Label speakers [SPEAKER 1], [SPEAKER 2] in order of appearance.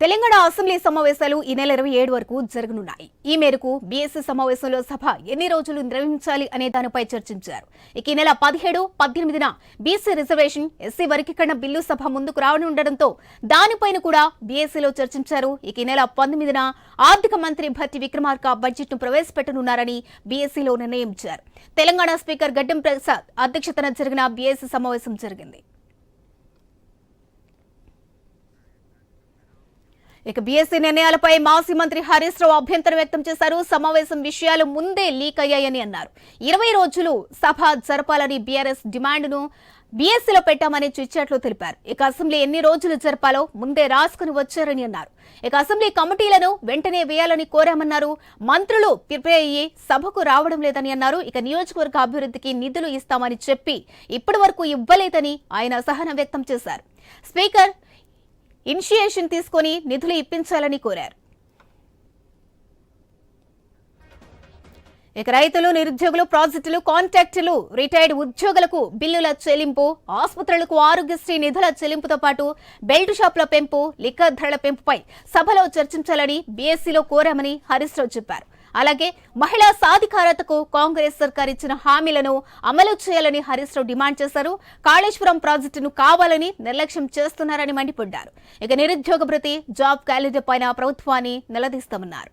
[SPEAKER 1] Telangana assembly సమావేశాలు ఈ నెల ఇరవై ఏడు వరకు జరగనున్నాయి. ఈ మేరకు బీఎస్సీ సమావేశంలో సభ ఎన్ని రోజులు నిర్వహించాలి అనే దానిపై చర్చించారు. ఇక ఈ నెల పదిహేడు పద్దెనిమిదిన బీసీ రిజర్వేషన్ ఎస్సీ వర్గీకరణ బిల్లు సభ ముందుకు రానుండడంతో దానిపైన కూడా బీఎస్సీలో చర్చించారు. ఇక ఈ నెల పంతొమ్మిదిన ఆర్థిక మంత్రి భట్టి విక్రమార్క బడ్జెట్ను ప్రవేశపెట్టనున్నారని బీఎస్సీలో నిర్ణయించారు. తెలంగాణ స్పీకర్ గడ్డం ప్రసాద్ అధ్యక్షతన జరిగిన బీఎస్సీ సమావేశం జరిగింది. ఇక బీఎస్సీ నిర్ణయాలపై మాజీ మంత్రి హరీష్ రావు అభ్యంతరం వ్యక్తం చేశారు. సమావేశం విషయాలు ముందే లీక్ అయ్యాయని అన్నారు. ఇరవై రోజులు సభ జరపాలని బీఆర్ఎస్ డిమాండ్ను బీఎస్సీలో పెట్టామని చిచ్చాట్లు తెలిపారు. ఇక అసెంబ్లీ ఎన్ని రోజులు జరపాలో ముందే రాసుకుని వచ్చారని అన్నారు. ఇక అసెంబ్లీ కమిటీలను వెంటనే వేయాలని కోరామన్నారు. మంత్రులు ప్రిపేర్ అయ్యి సభకు రావడం లేదని అన్నారు. ఇక నియోజకవర్గ అభివృద్ధికి నిధులు ఇస్తామని చెప్పి ఇప్పటి ఇవ్వలేదని ఆయన అసహనం వ్యక్తం చేశారు. స్పీకర్ ఇనిషియేషన్ తీసుకొని నిధులు ఇప్పించాలని కోరారు. ఇక రైతులు నిరుద్యోగులు ప్రాజెక్టులు కాంట్రాక్టులు రిటైర్డ్ ఉద్యోగులకు బిల్లుల చెల్లింపు ఆసుపత్రులకు ఆరోగ్యశ్రీ నిధుల చెల్లింపుతో పాటు బెల్ట్ షాపుల పెంపు లిక్కర్ ధరల పెంపుపై సభలో చర్చించాలని బీఎస్సీలో కోరామని హరీష్ రావు చెప్పారు. అలాగే మహిళా సాధికారతకు కాంగ్రెస్ సర్కార్ ఇచ్చిన హామీలను అమలు చేయాలని హరీష్ రావు డిమాండ్ చేశారు. కాళేశ్వరం ప్రాజెక్టును కావాలని నిర్లక్ష్యం చేస్తున్నారని మండిపడ్డారు. ఇక నిరుద్యోగ భృతి జాబ్ క్యాలెండర్ పైన ప్రభుత్వాన్ని నిలదీస్తామన్నారు.